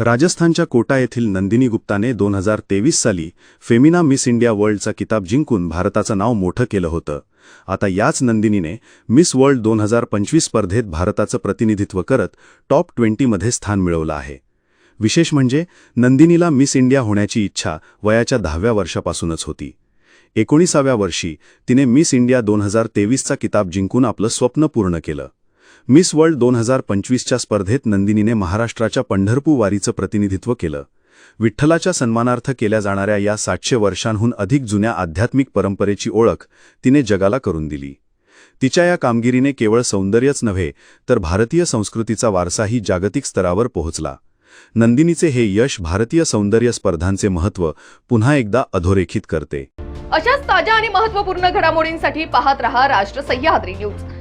राजस्थानच्या कोटा येथील नंदिनी गुप्ताने दोन हजार तेवीस साली फेमिना मिस इंडिया वर्ल्डचा किताब जिंकून भारताचं नाव मोठं केलं होतं. आता याच नंदिनीने मिस वर्ल्ड दोन हजार पंचवीस स्पर्धेत भारताचं प्रतिनिधित्व करत टॉप ट्वेंटीमध्ये स्थान मिळवलं आहे. विशेष म्हणजे नंदिनीला मिस इंडिया होण्याची इच्छा वयाच्या दहाव्या वर्षापासूनच होती. एकोणीसाव्या वर्षी तिने मिस इंडिया दोन हजार तेवीसचा किताब जिंकून आपलं स्वप्न पूर्ण केलं. मिस वर्ल्ड दोन हजार पंचवीसच्या स्पर्धेत नंदिनीने महाराष्ट्राच्या पंढरपूर वारीचं प्रतिनिधित्व केलं. विठ्ठलाच्या सन्मानार्थ केल्या जाणाऱ्या या सातशे वर्षांहून अधिक जुन्या आध्यात्मिक परंपरेची ओळख तिने जगाला करून दिली. तिच्या या कामगिरीने केवळ सौंदर्यच नव्हे तर भारतीय संस्कृतीचा वारसाही जागतिक स्तरावर पोहोचला. नंदिनीचे हे यश भारतीय सौंदर्य स्पर्धांचे महत्त्व पुन्हा एकदा अधोरेखित करते. अशाच ताज्या आणि महत्त्वपूर्ण घडामोडींसाठी पाहत रहा राष्ट्र सह्याद्री न्यूज.